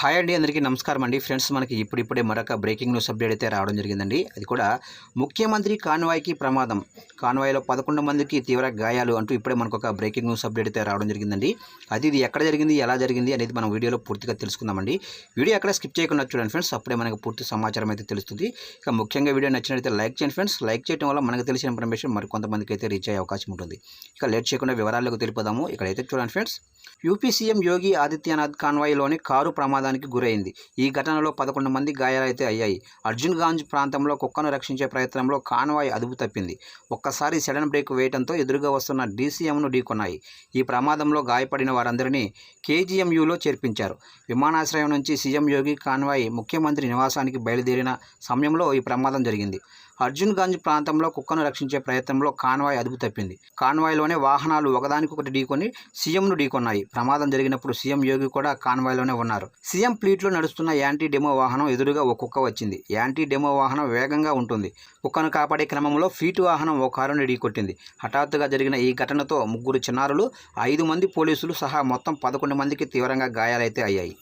Hi అండి అందరికీ నమస్కారం అండి. ఫ్రెండ్స్ మనకి ఇప్పుడిప్పుడే మరొక బ్రేకింగ్ న్యూస్ అప్డేట్ అయితే రావడం జరిగిందండి. అది కూడా ముఖ్యమంత్రి కాన్వాయ్కి ప్రమాదం. కాన్వాయ్లో పదకొండు మందికి తీవ్ర గాయాలు అంటూ ఇప్పుడే మనకు ఒక బ్రేకింగ్ న్యూస్ అప్డేట్ అయితే రావడం జరిగిందండి. అది ఇది ఎక్కడ జరిగింది ఎలా జరిగింది అనేది మనం వీడియోలో పూర్తిగా తెలుసుకుందామండి. వీడియో ఎక్కడ స్కిప్ చేయకుండా చూడండి ఫ్రెండ్స్ అప్పుడే మనకు పూర్తి సమాచారం అయితే తెలుస్తుంది. ఇక ముఖ్యంగా వీడియో నచ్చినట్లయితే లైక్ చేయండి ఫ్రెండ్స్. లైక్ చేయడం వల్ల మనకు తెలిసిన ఇన్ఫర్మేషన్ మరికొంతమందికి అయితే రీచ్ అయ్యే అవకాశం ఉంటుంది. ఇక లేట్ చేయకుండా వివరాలకు తెలిపోదాము ఇక్కడైతే చూడండి friends UP CM Yogi Adityanath కాన్వాయ్లోని car ప్రమాదానికి గురైంది. ఈ ఘటనలో పదకొండు మంది గాయాలైతే అయ్యాయి. అర్జున్గాంజ్ ప్రాంతంలో కుక్కను రక్షించే ప్రయత్నంలో కాన్వాయ్ అదుపు తప్పింది. ఒక్కసారి సడన్ బ్రేక్ వేయడంతో ఎదురుగా వస్తున్న డీసీఎంను ఢీకొన్నాయి. ఈ ప్రమాదంలో గాయపడిన వారందరినీ కేజీఎంయూలో చేర్పించారు. విమానాశ్రయం నుంచి సీఎం యోగి కాన్వాయ్ ముఖ్యమంత్రి నివాసానికి బయలుదేరిన సమయంలో ఈ ప్రమాదం జరిగింది. అర్జున్గంజ్ ప్రాంతంలో కుక్కను రక్షించే ప్రయత్నంలో కాన్వాయ్ అదుపు తప్పింది. కాన్వాయ్లోనే వాహనాలు ఒకదానికొకటి ఢీకొని సీఎంను ఢీకొన్నాయి. ప్రమాదం జరిగినప్పుడు సీఎం యోగి కూడా కాన్వాయ్లోనే ఉన్నారు. సీఎం ప్లీట్లో నడుస్తున్న యాంటీ డెమో వాహనం ఎదురుగా ఒక కుక్క వచ్చింది. యాంటీ డెమో వాహనం వేగంగా ఉంటుంది. కుక్కను కాపాడే క్రమంలో ఫీటు వాహనం ఓ కారుని ఢీకొట్టింది. హఠాత్తుగా జరిగిన ఈ ఘటనతో ముగ్గురు చిన్నారులు ఐదు మంది పోలీసులు సహా మొత్తం పదకొండు మందికి తీవ్రంగా గాయాలైతే అయ్యాయి.